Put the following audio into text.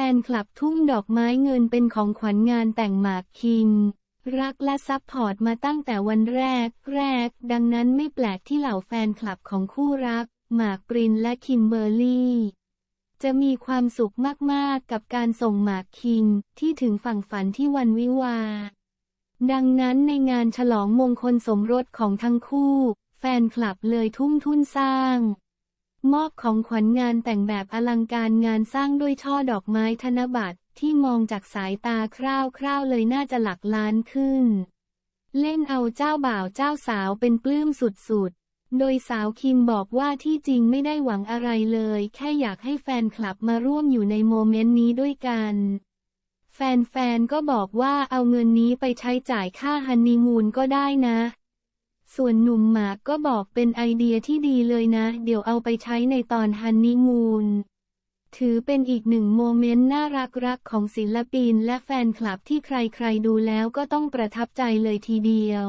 ฟนคลับทุ่งดอกไม้เงินเป็นของขวัญงานแต่งหมากคิงรักและซัพพอร์ตมาตั้งแต่วันแรกแรก ดังนั้นไม่แปลกที่เหล่าแฟนคลับของคู่รัก หมากปรินและคิมเบอร์รี่จะมีความสุขมากๆ กับการส่งหมากคิงที่ถึงฝั่งฝันที่วันวิวา ดังนั้นในงานฉลองมงคลสมรสของทั้งคู่ แฟนคลับเลยทุ่มทุนสร้าง มอบของขวัญงานแต่งแบบอลังการงานสร้างด้วยช่อดอกไม้ธนบัตรที่มองจากสายตาคร่าวๆเลยน่าจะหลักล้านขึ้น เล่นเอาเจ้าบ่าวเจ้าสาวเป็นปลื้มสุดๆ โดยสาวคิมบอกว่าที่จริงไม่ได้หวังอะไรเลย แค่อยากให้แฟนคลับมาร่วมอยู่ในโมเมนต์นี้ด้วยกันแฟนๆ ก็บอกว่าเอาเงินนี้ไปใช้จ่ายค่าฮันนีมูนก็ได้นะ ส่วนหนุ่มหมากก็บอกเป็นไอเดียที่ดีเลยนะ เดี๋ยวเอาไปใช้ในตอนฮันนีมูน ถือเป็นอีกหนึ่งโมเมนต์น่ารักรักของศิลปินและแฟนคลับที่ใครๆดูแล้วก็ต้องประทับใจเลยทีเดียว